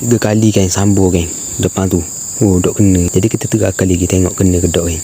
tiga kali kan sambur kan depan tu. Oh dok kena. Jadi kita terakal lagi tengok kena ke dok kan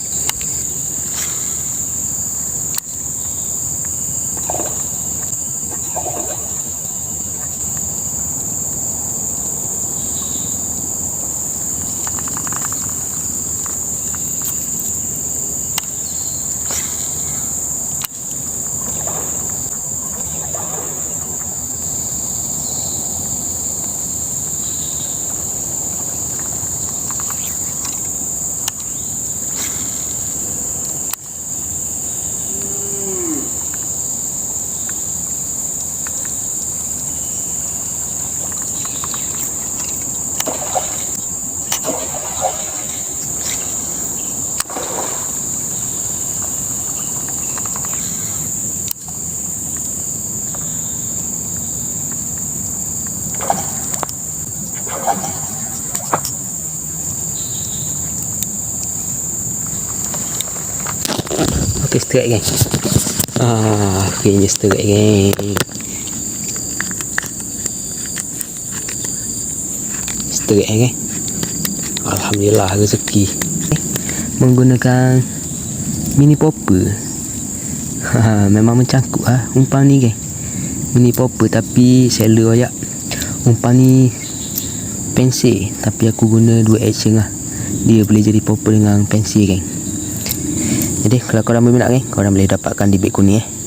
Okey straight kan Ah, akhirnya straight kan Straight kan Alhamdulillah rezeki. Menggunakan Mini popper. Ha, Memang mencangkuk ah umpan ni kan Mini popper tapi seller banyak Umpan ni Pensel Tapi aku guna dua action lah Dia boleh jadi popper dengan pensel kan jadi kalau korang berminat kan Korang boleh dapatkan di beg kuning eh